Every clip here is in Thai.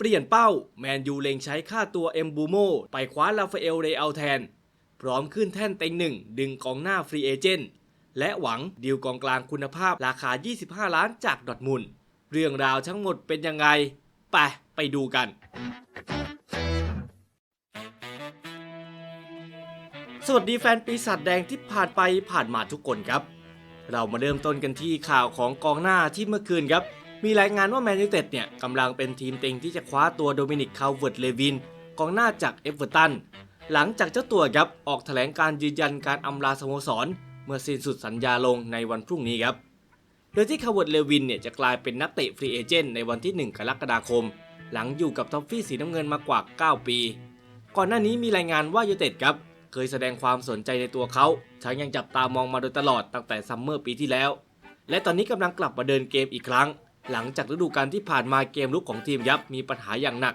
เปลี่ยนเป้าแมนยูเล็งใช้ค่าตัวเอ็มบูโมไปคว้าลาฟาเอลเรอัลแทน พร้อมขึ้นแท่นเต็งหนึ่งดึงกองหน้าฟรีเอเจนต์และหวังดีลกองกลางคุณภาพราคา 25 ล้านจากดอทมุนเรื่องราวทั้งหมดเป็นยังไง ไป ไปดูกัน สวัสดีแฟนปีศาจแดงที่ผ่านไปผ่านมาทุกคนครับ เรามาเริ่มต้นกันที่ข่าวของกองหน้าที่เมื่อคืนครับ มีรายงานว่าแมนยูเต็ดเนี่ยกำลังเป็นทีมเต็งที่จะคว้าตัวโดมินิกคาวเวิร์ดเลวินกองหน้าจากเอเวอร์ตันหลังจากเจ้าตัวครับออกแถลงการยืนยันการอำลาสโมสร เมื่อสิ้นสุดสัญญาลงในวันพรุ่งนี้ครับ โดยที่คาวเวิร์ดเลวินเนี่ยจะกลายเป็นนักเตะฟรีเอเจนต์ในวันที่ 1 กรกฎาคม หลังอยู่กับทอฟฟี่สีน้ำเงินมากว่า 9 ปี ก่อนหน้านี้มีรายงานว่ายูเต็ดครับเคยแสดงความสนใจในตัวเขาทั้งยังจับตามองมาโดยตลอดตั้งแต่ซัมเมอร์ปีที่แล้ว และตอนนี้กำลังกลับมาเดินเกมอีกครั้ง หลังจากฤดูกาลที่ผ่านมาเกมลุกของทีมยับมีปัญหาอย่างหนัก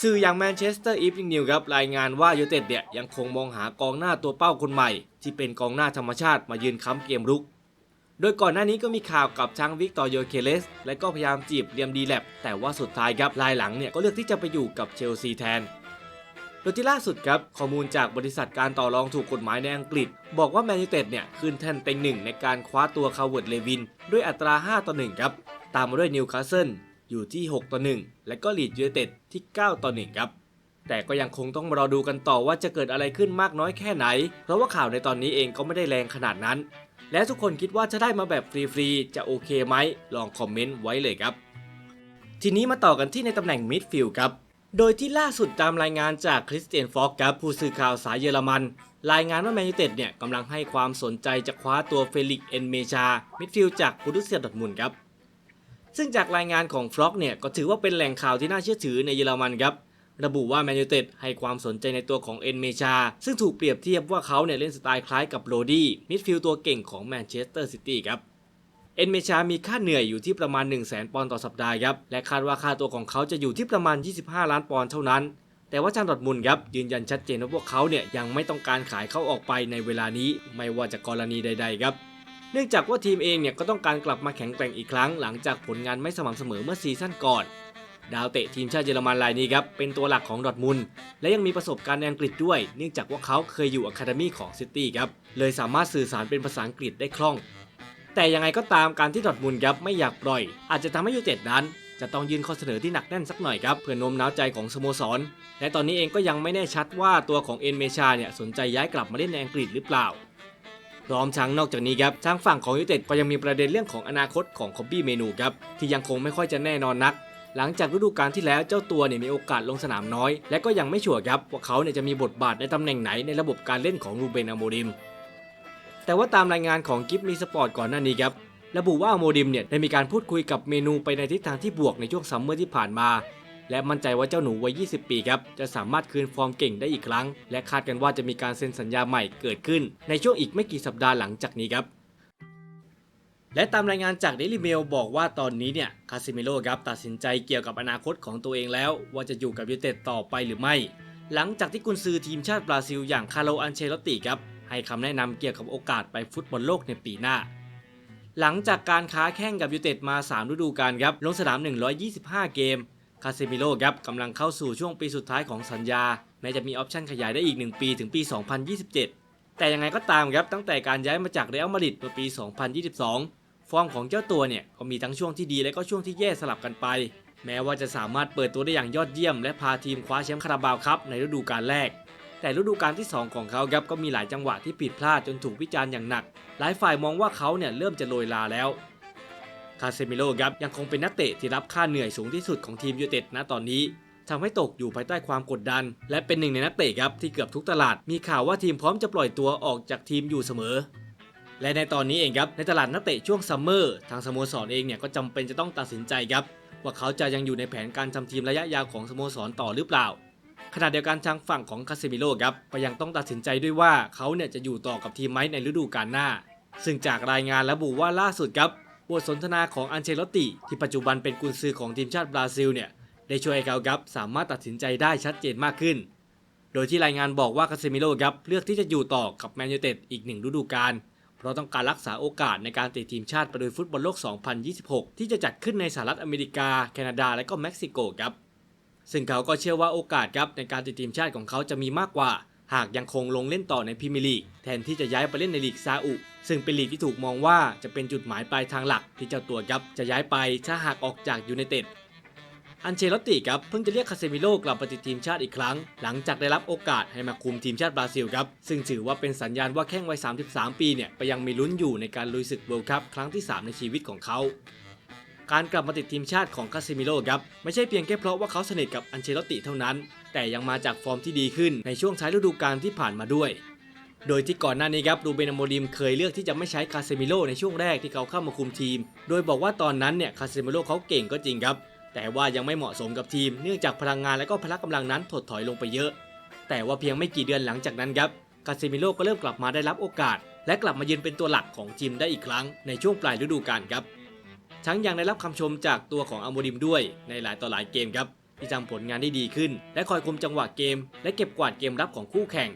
สื่ออย่างแมนเชสเตอร์อีฟนิงนิวครับรายงานว่ายูเต็ดเนี่ยยังคงมองหากองหน้าตัวเป้าคนใหม่ ที่เป็นกองหน้าธรรมชาติมายืนค้ำเกมรุก โดยก่อนหน้านี้ก็มีข่าวกับทั้งวิกตอร์โยเคเลส และก็พยายามจีบเรียมดีแลบแต่ว่าสุดท้ายครับรายหลังเนี่ยก็เลือกที่จะไปอยู่กับเชลซีแทนโดยที่ล่าสุดครับข้อมูลจากบริษัทการต่อรองถูกกฎหมายในอังกฤษ บอกว่าแมนยูเต็ดเนี่ยขึ้นแท่นเต็งหนึ่งในการคว้าตัวคาวเวิร์ดเลวิน ด้วยอัตรา 5 ต่อ 1 ครับ ตามมาด้วยนิวคาสเซิลอยู่ที่ 6 ต่อ 1 และก็ลีดยูไนเต็ดที่ 9 ต่อ 1 ครับ แต่ก็ยังคงต้องรอดูกันต่อว่าจะเกิดอะไรขึ้นมากน้อยแค่ไหน เพราะว่าข่าวในตอนนี้เองก็ไม่ได้แรงขนาดนั้น และทุกคนคิดว่าจะได้มาแบบฟรีๆ จะโอเคไหม ลองคอมเมนต์ไว้เลยครับ ทีนี้มาต่อกันที่ในตำแหน่งมิดฟิลด์ครับ โดยที่ล่าสุดตามรายงานจากคริสเตียนฟอกครับผู้สื่อข่าวสายเยอรมัน รายงานว่าแมนยูเต็ดเนี่ยกำลังให้ความสนใจจะคว้าตัวเฟลิกซ์เอนเมชามิดฟิลด์จากบูรุสเซียดอทมุนครับ ซึ่งจากรายงานของฟล็อกเนี่ยก็ถือว่าเป็นแหล่งข่าวที่น่าเชื่อถือในเยอรมันครับระบุว่าแมนยูเต็ดให้ความสนใจในตัวของเอนเมชา ซึ่งถูกเปรียบเทียบว่าเขาเนี่ยเล่นสไตล์คล้ายกับโรดี้มิดฟิลด์ตัวเก่งของแมนเชสเตอร์ซิตี้ครับเอ็นเมชามีค่าเหนื่อยอยู่ที่ประมาณ 1 0 0 0 0แปอนด์ต่อสัปดาห์ครับ และคาดว่าค่าตัวของเขาจะอยู่ที่ประมาณ 25 ล้านปอนด์เท่านั้น แต่ว่าทางดอร์ทมุนครับ ยืนยันชัดเจนว่าพวกเขาเนี่ยยังไม่ต้องการขายเขาออกไปในเวลานี้ไม่ว่าจะกรณีใด ๆ ครับ เนื่องจากว่าทีมเองเนี่ยก็ต้องการกลับมาแข็งแกร่งอีกครั้งหลังจากผลงานไม่สม่ำเสมอเมื่อซีซั่นก่อน ดาวเตะทีมชาติเยอรมันรายนี้ครับเป็นตัวหลักของดอทมุนและยังมีประสบการณ์ในอังกฤษด้วย เนื่องจากว่าเขาเคยอยู่อะคาเดมี่ของซิตี้ครับเลยสามารถสื่อสารเป็นภาษาอังกฤษได้คล่อง แต่ยังไงก็ตามการที่ดอทมุนครับไม่อยากปล่อย อาจจะทำให้ยูเต็ดนั้น จะต้องยื่นข้อเสนอที่หนักแน่นสักหน่อยครับเพื่อโน้มน้าวใจของสโมสร และตอนนี้เองก็ยังไม่แน่ชัดว่าตัวของเอ็นเมชาเนี่ยสนใจย้ายกลับมาเล่นในอังกฤษหรือเปล่า พร้อมทั้งนอกจากนี้ครับทางฝั่งของยูเต็ดก็ยังมีประเด็นเรื่องของอนาคตของคอบบี้เมนูครับที่ยังคงไม่ค่อยจะแน่นอนนัก หลังจากฤดูกาลที่แล้วเจ้าตัวเนี่ยมีโอกาสลงสนามน้อย และก็ยังไม่ชัวร์ครับว่าเขาเนี่ยจะมีบทบาทในตำแหน่งไหนในระบบการเล่นของรูเบนอโมริม แต่ว่าตามรายงานของกิฟมีสปอร์ตก่อนหน้านี้ครับระบุว่าอโมดิมเนี่ยได้มีการพูดคุยกับเมนูไปในทิศทางที่บวกในช่วงซัมเมอร์ที่ผ่านมา และมั่นใจว่าเจ้าหนูวัย 20 ปีครับจะสามารถคืนฟอร์มเก่งได้อีกครั้ง และคาดกันว่าจะมีการเซ็นสัญญาใหม่เกิดขึ้น ในช่วงอีกไม่กี่สัปดาห์หลังจากนี้ครับและตามรายงานจาก Daily Mail บอกว่าตอนนี้เนี่ยคาซิเมโร่ครับตัดสินใจเกี่ยวกับอนาคตของตัวเองแล้ว ว่าจะอยู่กับยูเต็ดต่อไปหรือไม่ หลังจากที่กุนซือทีมชาติบราซิล อย่างคาร์โลอันเชลติครับให้คำแนะนำเกี่ยวกับโอกาสไปฟุตบอลโลกในปีหน้า หลังจากการค้าแข่งกับยูเต็ดมา 3 ฤดูกาลครับลงสนาม 125 เกม คาเซมิโร่ครับกำลังเข้าสู่ช่วงปีสุดท้ายของสัญญาแม้จะมีออปชั่นขยายได้อีก 1 ปีถึงปี 2027 แต่ยังไงก็ตามครับตั้งแต่การย้ายมาจากเรอัลมาดริดเมื่อปี 2022 ฟอร์มของเจ้าตัวเนี่ยก็มีทั้งช่วงที่ดีและก็ช่วงที่แย่สลับกันไป แม้ว่าจะสามารถเปิดตัวได้อย่างยอดเยี่ยม และพาทีมคว้าแชมป์คาราบาวครับในฤดูกาลแรก แต่ฤดูกาลที่ 2 ของเขาครับก็มีหลายจังหวะที่ผิดพลาดจนถูกวิจารณ์อย่างหนัก หลายฝ่ายมองว่าเขาเนี่ยเริ่มจะโรยลาแล้ว คาเซมิโร่ครับยังคงเป็นนักเตะที่รับค่าเหนื่อยสูงที่สุดของทีมยูเต็ดณตอนนี้ทำให้ตกอยู่ภายใต้ความกดดัน และเป็นหนึ่งในนักเตะครับที่เกือบทุกตลาด มีข่าวว่าทีมพร้อมจะปล่อยตัวออกจากทีมอยู่เสมอ และในตอนนี้เองครับในตลาดนักเตะช่วงซัมเมอร์ทางสโมสรเองเนี่ยก็จำเป็นจะต้องตัดสินใจครับว่าเขาจะยังอยู่ในแผนการทำทีมระยะยาวของสโมสรต่อหรือเปล่าขณะเดียวกันทางฝั่งของคาเซมิโร่ครับก็ยังต้องตัดสินใจด้วยว่าเขาเนี่ยจะอยู่ต่อกับทีมไหมในฤดูกาลหน้า ซึ่งจากรายงานระบุว่าล่าสุดครับ บทสนทนาของอันเชลติ ที่ปัจจุบันเป็นกุนซือของทีมชาติบราซิลเนี่ยได้ช่วยให้เขาครับสามารถตัดสินใจได้ชัดเจนมากขึ้น โดยที่รายงานบอกว่าคาเซมิโร่ครับเลือกที่จะอยู่ต่อกับแมนยูเต็ดอีกหนึ่งฤดูกาลเพราะต้องการรักษาโอกาสในการติดทีมชาติไปโดยฟุตบอลโลก 2026 ที่จะจัดขึ้นในสหรัฐอเมริกา แคนาดาและก็เม็กซิโกครับ ซึ่งเขาก็เชื่อว่าโอกาสครับในการติดทีมชาติของเขาจะมีมากกว่า หากยังคงลงเล่นต่อในพรีเมียร์ลีกแทนที่จะย้ายไปเล่นในลีกซาอุซึ่งเป็นลีกที่ถูกมองว่าจะเป็นจุดหมายปลายทางหลักที่เจ้าตัวครับจะย้ายไปถ้าหากออกจากยูไนเต็ดอันเชลอตติครับเพิ่งจะเรียกคาเซมิโลกลับมาติดทีมชาติอีกครั้ง หลังจากได้รับโอกาสให้มาคุมทีมชาติบราซิลครับ ซึ่งถือว่าเป็นสัญญาณว่าแข้งวัย 33 ปีเนี่ยไปยังมีลุ้นอยู่ในการลุยศึกเวิลด์คัพครั้งที่ 3 ในชีวิตของเขา การกลับมาติดทีมชาติของคาเซมิโลครับ ไม่ใช่เพียงแค่เพราะว่าเขาสนิทกับอันเชลอตติเท่านั้น แต่ยังมาจากฟอร์มที่ดีขึ้นในช่วงท้ายฤดูกาลที่ผ่านมาด้วย โดยที่ก่อนหน้านี้ครับรูเบนอโมริมเคยเลือกที่จะไม่ใช้คาเซมิโลในช่วงแรกที่เขาเข้ามาคุมทีม โดยบอกว่าตอนนั้นเนี่ยคาเซมิโลเขาเก่งก็จริงครับ แต่ว่ายังไม่เหมาะสมกับทีม เนื่องจากพลังงานและก็พละกำลังนั้นถดถอยลงไปเยอะ แต่ว่าเพียงไม่กี่เดือนหลังจากนั้นครับคาเซมิโลก็เริ่มกลับมาได้รับโอกาส และกลับมายืนเป็นตัวหลักของทีมได้อีกครั้งในช่วงปลายฤดูกาลครับทั้งยังได้รับคำชมจากตัวของอโมริมด้วยในหลายต่อหลายเกมครับที่ทำผลงานได้ดีขึ้น และคอยคุมจังหวะเกม และเก็บกวาดเกมรับของคู่แข่ง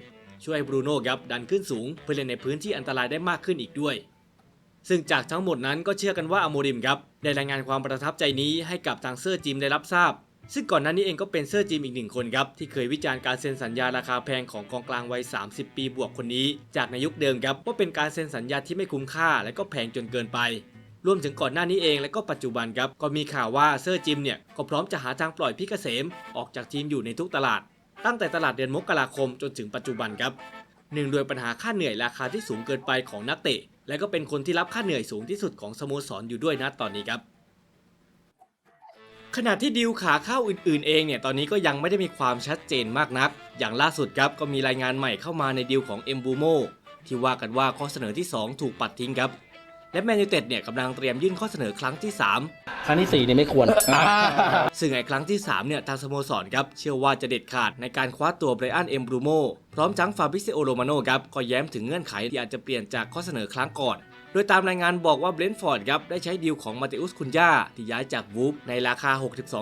ช่วยให้บรูโน่ครับดันขึ้นสูงเพื่อเล่นในพื้นที่อันตรายได้มากขึ้นอีกด้วย ซึ่งจากทั้งหมดนั้นก็เชื่อกันว่าอโมริมครับได้รายงานความประทับใจนี้ให้กับทางเซอร์จิมได้รับทราบ ซึ่งก่อนหน้านี้เองก็เป็นเซอร์จิมอีกหนึ่งคนครับที่เคยวิจารณ์การเซ็นสัญญาราคาแพงของกองกลางวัย 30 ปีบวกคนนี้ จากในยุคเดิมครับว่าเป็นการเซ็นสัญญาที่ไม่คุ้มค่า และก็แพงจนเกินไปรวมถึงก่อนหน้านี้เองและก็ปัจจุบันครับ ก็มีข่าวว่าเซอร์จิมเนี่ย ก็พร้อมจะหาทางปล่อยพี่เกษม ออกจากทีมอยู่ในทุกตลาด ตั้งแต่ตลาดเดือนมกราคมจนถึงปัจจุบันครับหนึ่งโดวยปัญหาค่าเหนื่อยราคาที่สูงเกินไปของนักเตะ และก็เป็นคนที่รับค่าเหนื่อยสูงที่สุดของสโมสรอยู่ด้วยนะตอนนี้ครับ ขณะที่ดิวขาเข้าอื่นๆเองเนี่ยตอนนี้ก็ยังไม่ได้มีความชัดเจนมากนัก อย่างล่าสุดครับก็มีรายงานใหม่เข้ามาในดิวของเอ็มบูโมที่ว่ากันว่าข้อเสนอที่ 2 ถูกปัดทิ้งครับ และแมนยูเต็ดเนี่ยกำลังเตรียมยื่นข้อเสนอครั้งที่ 3 ครั้งที่สี่นี่ไม่ควร ซึ่งไอ้ครั้งที่ 3 เนี่ยทางสโมสรครับ เชื่อว่าจะเด็ดขาดในการคว้าตัวไบรอันเอ็มบรูโมพร้อมทั้งฟาบริซิโอโรมาโนครับ ก็แย้มถึงเงื่อนไขที่อาจจะเปลี่ยนจากข้อเสนอครั้งก่อน โดยตามรายงานบอกว่าเบรนท์ฟอร์ดครับ ได้ใช้ดีลของมาเตอุสคุนยาที่ย้ายจากวูฟในราคา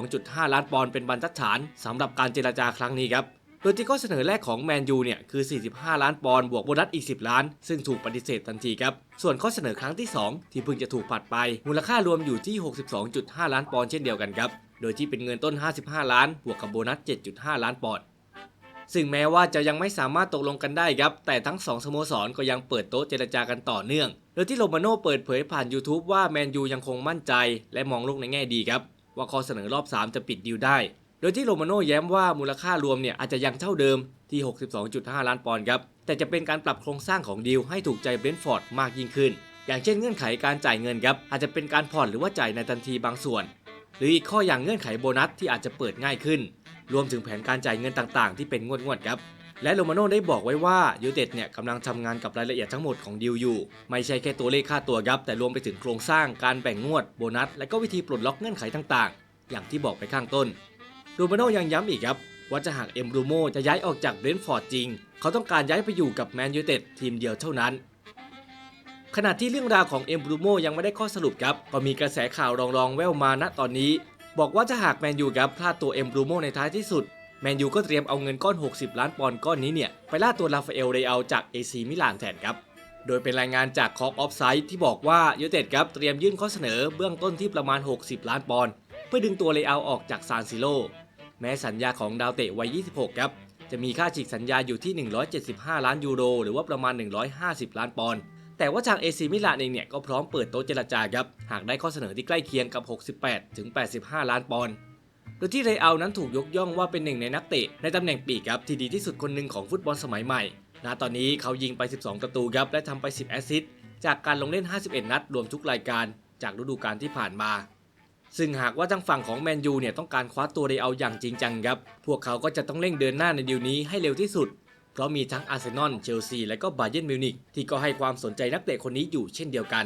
62.5 ล้านปอนด์เป็นบรรทัดฐานสำหรับการเจรจาครั้งนี้ครับ โดยที่ข้อเสนอแรกของแมนยูเนี่ยคือ 45 ล้านปอนด์บวกโบนัสอีก 10 ล้าน ซึ่งถูกปฏิเสธทันทีครับ ส่วนข้อเสนอครั้งที่ 2 ที่เพิ่งจะถูกผัดไป มูลค่ารวมอยู่ที่ 62.5 ล้านปอนด์เช่นเดียวกันครับ โดยที่เป็นเงินต้น 55 ล้าน บวกกับโบนัส 7.5 ล้านปอนด์ซึ่งแม้ว่าจะยังไม่สามารถตกลงกันได้ครับ แต่ทั้ง 2 สโมสรก็ยังเปิดโต๊ะเจรจากันต่อเนื่อง โดยที่โรมาโน่เปิดเผยผ่าน YouTube ว่าแมนยูยังคงมั่นใจ และมองโลกในแง่ดีครับว่าข้อเสนอรอบ 3 จะปิดดีลได้ โดยที่โรมาโน่แย้มว่ามูลค่ารวมเนี่ยอาจจะยังเท่าเดิมที่ 62.5 ล้านปอนด์ครับ แต่จะเป็นการปรับโครงสร้างของดีลให้ถูกใจเบรนท์ฟอร์ดมากยิ่งขึ้น อย่างเช่นเงื่อนไขการจ่ายเงินครับ อาจจะเป็นการผ่อนหรือว่าจ่ายในทันทีบางส่วน หรืออีกข้ออย่างเงื่อนไขโบนัสที่อาจจะเปิดง่ายขึ้น รวมถึงแผนการจ่ายเงินต่างๆ ที่เป็นงวดๆครับ และโรมาโน่ได้บอกไว้ว่ายูเต็ดเนี่ยกำลังทำงานกับรายละเอียดทั้งหมดของดีลอยู่ ไม่ใช่แค่ตัวเลขค่าตัวครับ แต่รวมไปถึงโครงสร้าง การแบ่งงวด โบนัส และก็วิธีปลดล็อกเงื่อนไขต่างๆ อย่างที่บอกไปข้างต้น รมาโน่ยังย้ำอีกครับว่าจะหากเอ็มบรูโมจะย้ายออกจากเบรนท์ฟอร์ดจริง เขาต้องการย้ายไปอยู่กับแมนยูเต็ดทีมเดียวเท่านั้น ขณะที่เรื่องราวของเอ็มบรูโมยังไม่ได้ข้อสรุปครับ ก็มีกระแสข่าวรองๆแว่วมาณตอนนี้ บอกว่าถ้าหากแมนยูครับพลาดตัวเอ็มบรูโมในท้ายที่สุด แมนยูก็เตรียมเอาเงินก้อน 60 ล้านปอนด์ก้อนนี้เนี่ยไปล่าตัวราฟาเอลเรอัลจากเอซีมิลานแทนครับโดยเป็นรายงานจากคอกออฟไซด์ที่บอกว่ายูเต็ดครับเตรียมยื่นข้อเสนอเบื้องต้นที่ประมาณ 60 ล้านปอนด์เพื่อดึงตัวเรอัลออกจากซานซิโล แม้สัญญาของดาวเตะวัย 26 ครับ จะมีค่าฉีกสัญญาอยู่ที่ 175 ล้านยูโร หรือว่าประมาณ 150 ล้านปอนด์แต่ว่าทางเอซีมิลานเองเนี่ยก็พร้อมเปิดโต๊ะเจรจาครับ หากได้ข้อเสนอที่ใกล้เคียงกับ 68 ถึง 85 ล้านปอนด์โดยที่เรอัลนั้นถูกยกย่องว่าเป็นหนึ่งในนักเตะในตำแหน่งปีกครับที่ดีที่สุดคนหนึ่งของฟุตบอลสมัยใหม่ณตอนนี้เขายิงไป 12 ประตูครับและทำไป 10 แอสซิสต์จากการลงเล่น 51 นัดรวมทุกรายการจากฤดูกาลที่ผ่านมา ซึ่งหากว่าทางฝั่งของแมนยูเนี่ยต้องการคว้าตัวเรอัลอย่างจริงจังครับ พวกเขาก็จะต้องเร่งเดินหน้าในดีลนี้ให้เร็วที่สุด เพราะมีทั้งอาร์เซนอล เชลซี และก็บาเยิร์นมิวนิกที่ก็ให้ความสนใจนักเตะคนนี้อยู่เช่นเดียวกัน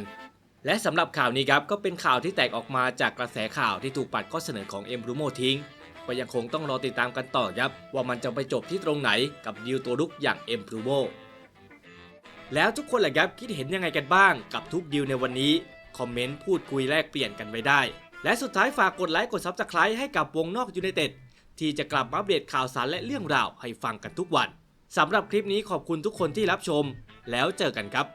และสำหรับข่าวนี้ครับก็เป็นข่าวที่แตกออกมาจากกระแสข่าวที่ถูกปัดข้อเสนอของเอ็มบรูโมทิ้งก็ยังคงต้องรอติดตามกันต่อครับว่ามันจะไปจบที่ตรงไหนกับดีลตัวลุกอย่างเอ็มบรูโมแล้วทุกคนแหละครับคิดเห็นยังไงกันบ้างกับทุกดีลในวันนี้คอมเมนต์พูดคุยแลกเปลี่ยนกันไว้ได้ และสุดท้ายฝากกดไลค์กดซับสไครต์ให้กับวงนอกยูไนเต็ดที่จะกลับมาอัปเดตข่าวสารและเรื่องราวให้ฟังกันทุกวันสำหรับคลิปนี้ขอบคุณทุกคนที่รับชม แล้วเจอกันครับ